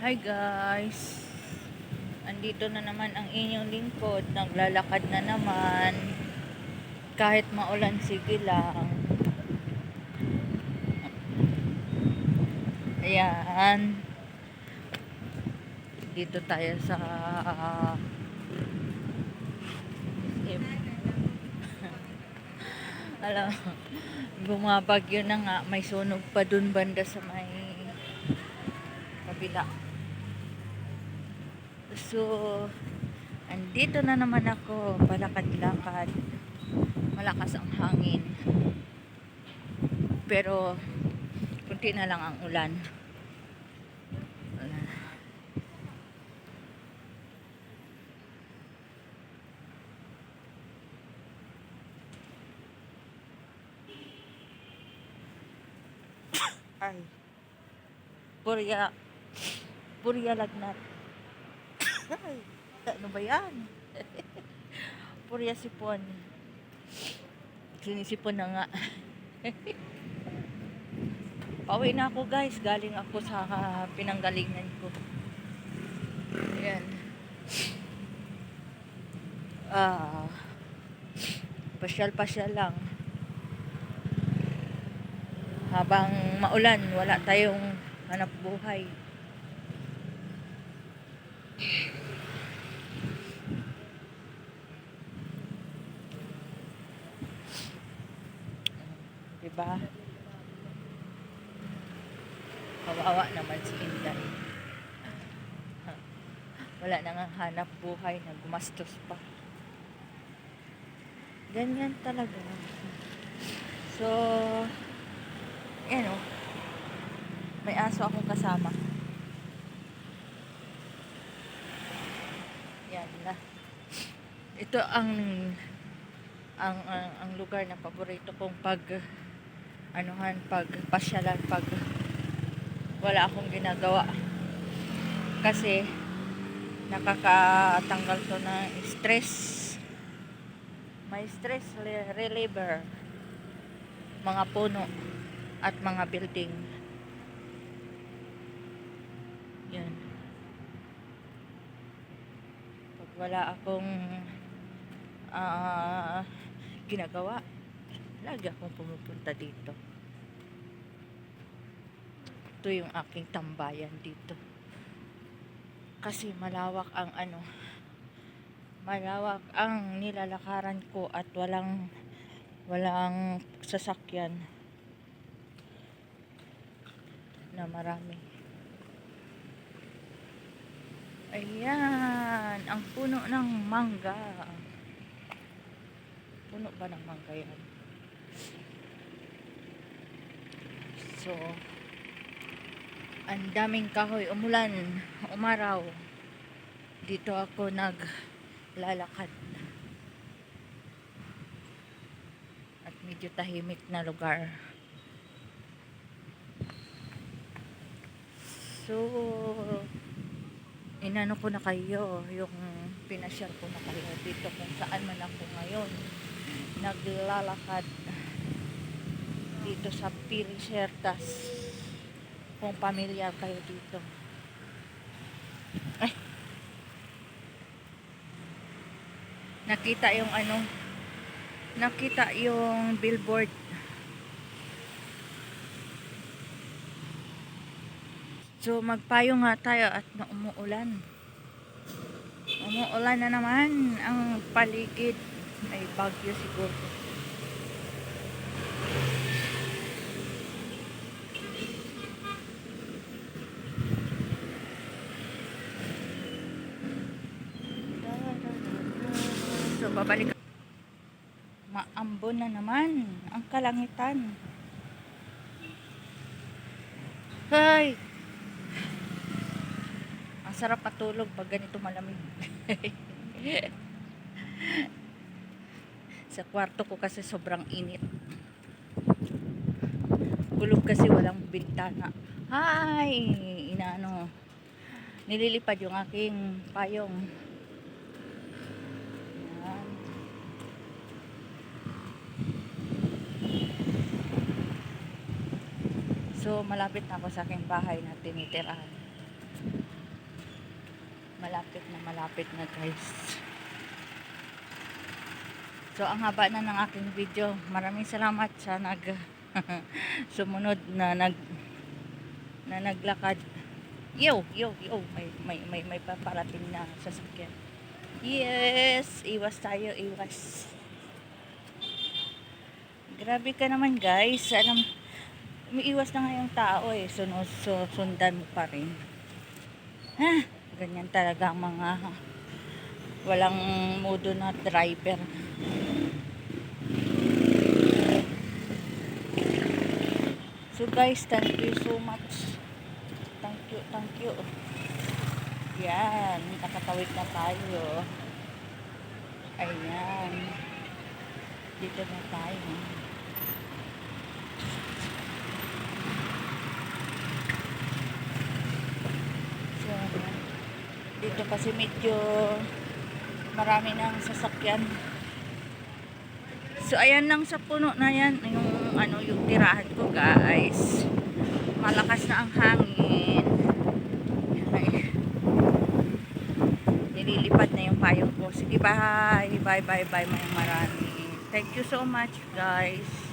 Hi guys! Andito na naman ang inyong lingkod. Naglalakad na naman. Kahit maulan, sige lang. Ayan. Dito tayo sa SM. Alam, bumabagyo na nga. May sunog pa dun banda sa may kabila. So, andito na naman ako, palakad-lakad. Malakas ang hangin. Pero, kunti na lang ang ulan. Ay. Purya. Purya lagnat. Ay, ano ba yan? Purya sipon. Sinisipon na nga. Pauwi na ako guys. Galing ako sa pinanggalingan ko. Ayan. Ah, pasyal-pasyal lang. Habang maulan, wala tayong hanap buhay. Diba? Kawawa naman si Inday. Wala na nga hanap buhay na gumastos pa. Ganyan talaga. So, yan o. May aso akong kasama. Yan na. Ito ang ang ang, ang lugar na paborito kong pag anuhan pag pasyalan pag wala akong ginagawa. Kasi nakakatanggal to ng stress. May stress re- reliever. Mga puno at mga building. Yun. Pag wala akong ah, ginagawa lagi akong pumupunta dito. Ito yung aking tambayan dito. Kasi malawak ang ano malawak ang nilalakaran ko at walang walang sasakyan na marami. Ayan ang puno ng mangga. Puno ba ng mangga yan so ang daming kahoy umulan umaraw. Dito ako naglalakad. At medyo tahimik na lugar. So inano ko na kayo yung pinasyal ko na kayo. Dito kung saan man ako ngayon naglalakad dito sa Pirisertas kung pamilyar kayo dito. Ay. Nakita yung ano? Nakita yung billboard. So magpayo nga tayo at umuulan. Umuulan na naman ang paligid. May bagyo siguro So, babalik. Maambon na naman ang kalangitan. Hay! Ang sarap patulog pag ganito malamig. Sa kwarto ko kasi sobrang init. Kulog kasi walang bintana. Hay! Inaano. Nililipad yung aking payong. Yan. So, malapit na ako sa aking bahay na tinitirahan. Malapit na malapit na guys. So ang haba na ng aking video. Maraming salamat sa nag sumunod na nag na naglakad. Yo, yo, yo, may may may may paparating na sasakyan. Yes, iwas tayo, iwas. Grabe ka naman guys. Alam, umiiwas na nga yung tao eh. Sunod, so, sundan mo pa rin. Ha? Ganyan talaga ang mga walang modo na driver. So guys, thank you so much. Thank you, thank you. Yan, nakatawid na tayo. Ayan. Dito na tayo. So, dito kasi medyo marami ng sasakyan. So, ayan lang sa puno na yan, yung, ano, yung tirahan ko, guys. Malakas na ang hangin. Ay. Payong ko. Sige, bye. Bye, bye, bye, may marami. Thank you so much, guys.